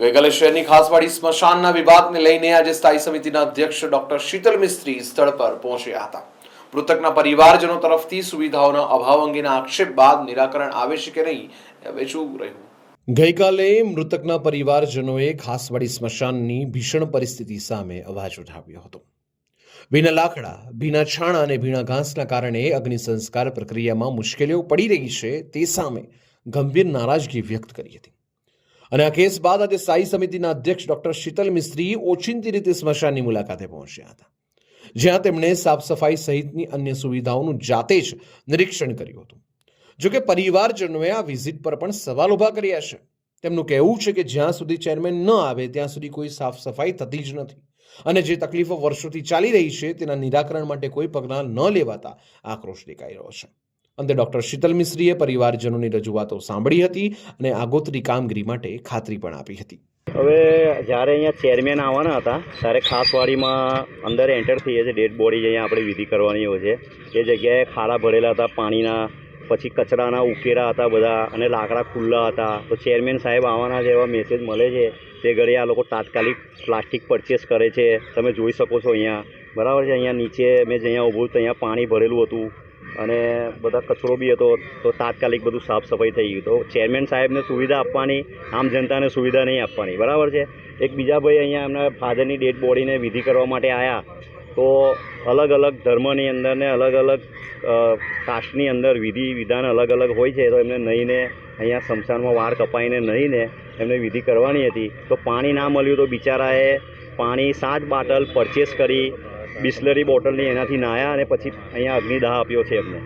ગઈકાલે શહેરની ખાસવાડી સ્મશાનના વિભાગને લઈને આજે સ્થાયી સમિતિના અધ્યક્ષ ડોક્ટર શીતલ મિસ્ત્રી સ્થળ પર પહોંચ્યા હતા. મૃતકના પરિવારજનો તરફથી સુવિધાઓના અભાવ અંગેના આક્ષેપ બાદ નિરાકરણ આવે છે કે નહીં શું રહ્યું. ગઈકાલે મૃતકના પરિવારજનોએ ખાસવાડી સ્મશાનની ભીષણ પરિસ્થિતિ સામે અવાજ ઉઠાવ્યો હતો. ભીના લાકડા, ભીના છાણા અને ભીના ઘાસના કારણે અગ્નિ સંસ્કાર પ્રક્રિયામાં મુશ્કેલીઓ પડી રહી છે તે સામે ગંભીર નારાજગી વ્યક્ત કરી હતી. અને આ કેસ બાદ આજે સ્થાયી સમિતિના અધ્યક્ષ ડોક્ટર શીતલ મિસ્ત્રી ઓચિંતી રીતે સ્મશાનની મુલાકાતે પહોંચ્યા હતા. જ્યાં તેમણે સાફ સફાઈ સહિતની અન્ય સુવિધાઓનું જાતે જ નિરીક્ષણ કર્યું હતું. જોકે પરિવારજનોએ આ વિઝિટ પર પણ સવાલ ઊભા કર્યા છે. તેમનું કહેવું છે કે જ્યાં સુધી ચેરમેન ન આવે, ત્યાં સુધી કોઈ સાફ સફાઈ થતી જ નથી. અને જે તકલીફો વર્ષોથી ચાલી રહી છે, તેના નિરાકરણ માટે કોઈ પગલાં ન લેવાતા આક્રોશ દેખાઈ રહ્યો છે. અંતે ડોક્ટર શીતલ મિશ્રીએ પરિવારજનોની રજૂઆતો સાંભળી હતી અને આગોતરી કામગીરી માટે ખાતરી પણ આપી હતી. હવે જ્યારે અહીંયા ચેરમેન આવવાના હતા, ત્યારે ખાસવાડીમાં અંદર એન્ટર થઈએ છે ડેડ બોડી અહીંયા આપણે વિધિ કરવાની હોય છે. એ જગ્યાએ ખાડા ભરેલા હતા, પાણીના, પછી કચરાના ઉકેરા હતા બધા અને લાકડા ખુલ્લા હતા. તો ચેરમેન સાહેબ આવવાના એવા મેસેજ મળે છે. તે ઘડી આ લોકો તાત્કાલિક પ્લાસ્ટિક પરચેસ કરે છે. તમે જોઈ શકો છો અહીંયા. બરાબર છે, અહીંયા નીચે મેં જ્યાં ઊભું તો અહીંયા પાણી ભરેલું હતું. અને બધા કચરો બી હતો, તો તાત્કાલિક બધું સાફ સફાઈ થઈ ગયું. તો ચેરમેન સાહેબને સુવિધા આપવાની, આમ જનતાને સુવિધા નહીં આપવાની. બરાબર છે? એક બીજા ભાઈ અહીંયા એમના ફાધરની ડેડ બોડીને વિધિ કરવા માટે આવ્યા તો અલગ અલગ ધર્મની અંદર ને અલગ અલગ કાસ્ટની અંદર વિધિ વિધાન અલગ અલગ હોય છે, તો એમને નહીંને અહીંયા શમશાનમાં વાળ કપાઈને નહીંને એમને વિધિ કરવાની હતી. તો પાણી ના મળ્યું તો બિચારાએ પાણી સાત બાટલ પરચેસ કરી બિસ્લરી બોટલની એનાથી નાહ્યા અને પછી અહીંયા અગ્નિદાહ આપ્યો છે એમને.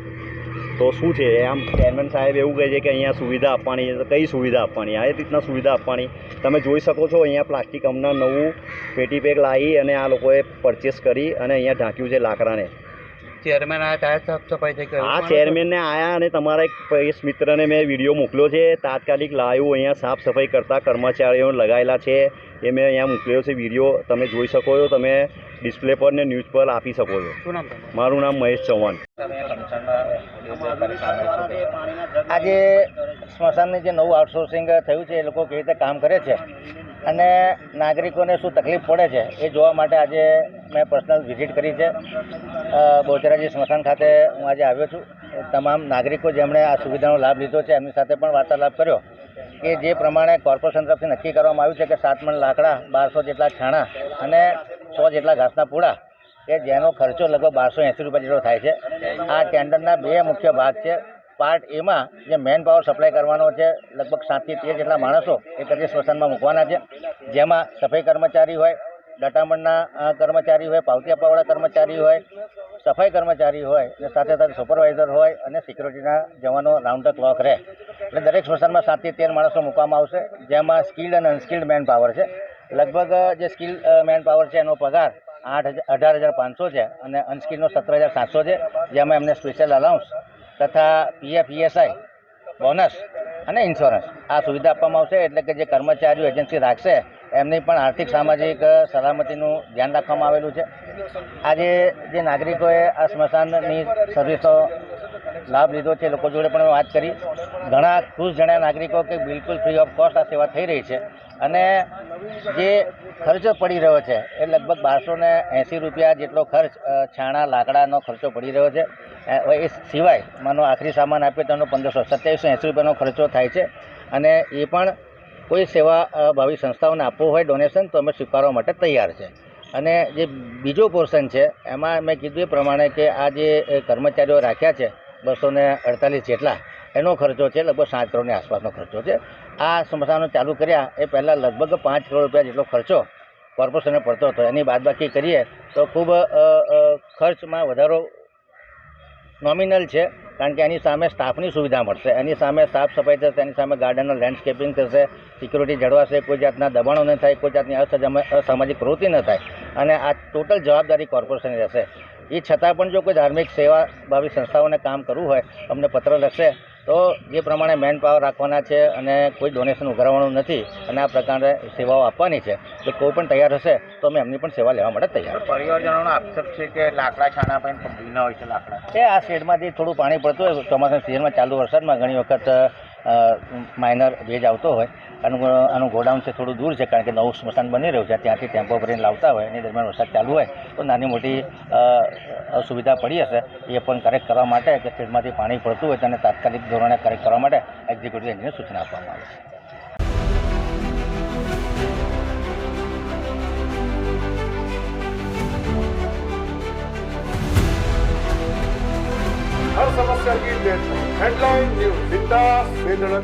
તો શું છે આમ ચેરમેન સાહેબ એવું કહે છે કે અહીંયા સુવિધા આપવાની છે તો કઈ સુવિધા આપવાની? આ રીતના સુવિધા આપવાની. તમે જોઈ શકો છો અહીંયા પ્લાસ્ટિક હમણાં નવું પેટી પેક લાવી અને આ લોકોએ પરચેસ કરી અને અહીંયા ઢાંક્યું છે લાકડાને. ચેરમેન આ ચેરમેનને આયા અને તમારા એક મિત્રને મેં વીડિયો મોકલ્યો છે તાત્કાલિક લાવ્યું અહીંયા સાફ સફાઈ કરતા કર્મચારીઓ લગાવેલા છે એ મેં અહીંયા મોકલ્યો છે વીડિયો. તમે જોઈ શકો છો તમે ડિસ્પ્લે પર ને ન્યૂઝ પર આપી શકો છો. મારું નામ મહેશ ચૌહાણ. આજે સ્મશાનની જે નવું આઉટસોર્સિંગ થયું છે એ લોકો કેવી રીતે કામ કરે છે અને નાગરિકોને શું તકલીફ પડે છે એ જોવા માટે આજે મેં પર્સનલ વિઝિટ કરી છે. બોચરાજી સ્મશાન ખાતે હું આજે આવ્યો છું. તમામ નાગરિકો જેમણે આ સુવિધાનો લાભ લીધો છે એમની સાથે પણ વાર્તાલાપ કર્યો. કે જે પ્રમાણે કોર્પોરેશન તરફથી નક્કી કરવામાં આવ્યું છે કે સાત મણ લાકડા, બારસો જેટલા છાણા અને સો જેટલા ઘાસના પૂળા, કે જેનો ખર્ચો લગભગ બારસો એંસી રૂપિયા જેટલો થાય છે. આ ટેન્ડરના બે મુખ્ય ભાગ છે. પાર્ટ એમાં જે મેન પાવર સપ્લાય કરવાનો છે, લગભગ સાતથી તેર જેટલા માણસો એ કચેરી સ્મશાનમાં મૂકવાના છે. જેમાં સફાઈ કર્મચારી હોય, દટામણના કર્મચારી હોય, પાવતી અપાવાળા કર્મચારી હોય, સફાઈ કર્મચારી હોય અને સાથે સાથે સુપરવાઇઝર હોય અને સિક્યુરિટીના જવાનો રાઉન્ડ ધ ક્લોક રહે. એટલે દરેક સ્મશાનમાં સાતથી તેર માણસો મૂકવામાં આવશે, જેમાં સ્કિલ્ડ અને અનસ્કિલ્ડ મેન પાવર છે. લગભગ જે સ્કિલ મેન પાવર છે, એનો પગાર આઠ અઢાર હજાર પાંચસો છે અને અનસ્કિલનો સત્તર હજાર સાતસો છે, જેમાં એમને સ્પેશિયલ અલાઉન્સ તથા પીએફ ઈએસઆઈ બોનસ અને ઇન્સ્યોરન્સ આ સુવિધા આપવામાં આવશે એટલે કે જે કર્મચારીઓ એજન્સી રાખશે, એમની પણ આર્થિક, સામાજિક સલામતીનું ધ્યાન રાખવામાં આવેલું છે. આજે જે નાગરિકોએ આ સ્મશાનની સર્વિસનો લાભ લીધો છે લોકો જોડે પણ વાત કરી. ઘણા ખુશ જણાયા નાગરિકો કે બિલકુલ ફ્રી ઓફ કોસ્ટ આ સેવા થઈ રહી છે. અને જે ખર્ચો પડી રહ્યો છે, એ લગભગ બારસો ને એંસી રૂપિયા જેટલો ખર્ચ છાણા, લાકડાનો ખર્ચો પડી રહ્યો છે. એ સિવાય માનો આખરી સામાન આપીએ તો પંદરસો, સત્યાવીસો એંસી રૂપિયાનો ખર્ચો થાય છે. અને એ પણ કોઈ સેવા ભાવી સંસ્થાઓને આપવું હોય ડોનેશન તો અમે સ્વીકારવા માટે તૈયાર છે. અને જે બીજો પોર્શન છે, એમાં મેં કીધું એ પ્રમાણે કે આ જે કર્મચારીઓ રાખ્યા છે બસો ને અડતાલીસ જેટલા એનો ખર્ચો છે, લગભગ સાત કરોડની આસપાસનો ખર્ચો છે. આ સમસ્યાનો ચાલુ કર્યા એ પહેલાં લગભગ પાંચ કરોડ રૂપિયા જેટલો ખર્ચો કોર્પોરેશનને પડતો હતો. એની બાદબાકી કરીએ તો ખૂબ ખર્ચમાં વધારો નોમિનલ છે, કારણ કે એની સામે સ્ટાફની સુવિધા મળશે. એની સામે સાફ સફાઈ થશે, એની સામે ગાર્ડનનું લેન્ડસ્કેપિંગ થશે સિક્યુરિટી જળવાશે, કોઈ જાતના દબાણો ન થાય, કોઈ જાતની અસામાજિક પ્રવૃત્તિ ન થાય. અને આ ટોટલ જવાબદારી કોર્પોરેશનની રહેશે. એ છતાં પણ જો કોઈ ધાર્મિક સેવા ભાવી સંસ્થાઓને કામ કરવું હોય અમને પત્ર લખશે તો જે પ્રમાણે મેન પાવર રાખવાના છે અને કોઈ ડોનેશન ઉઘરાવવાનું નથી અને આ પ્રકારે સેવાઓ આપવાની છે. તો કોઈ પણ તૈયાર હશે તો અમે એમની પણ સેવા લેવા માટે તૈયાર પરિવારજનોનો આક્ષેપ છે કે લાકડા છાણા પણ ભીના હોય છે લાકડા. એ આ શેડમાંથી થોડું પાણી પડતું હોય ચોમાસાના સિઝનમાં ચાલુ વરસાદમાં ઘણી વખત માઇનર ભેજ આવતો હોય. આનું આનું ગોડાઉન છે થોડું દૂર છે કારણ કે નવું સ્મશાન બની રહ્યું છે ત્યાંથી ટેમ્પો ભરીને લાવતા હોય એની દરમિયાન વરસાદ ચાલુ હોય તો નાની મોટી અ, અસુવિધા પડી હશે એ પણ કરેક્ટ કરવા માટે કે ફીલ્ડમાંથી પાણી પડતું હોય તેને તાત્કાલિક ધોરણે કરેક્ટ કરવા માટે એક્ઝિક્યુટિવ એન્જિનિયર સૂચના આપવામાં આવે છે हर समस्या की डेडलाइन हेडलाइन न्यूज बिंदास बेधड़क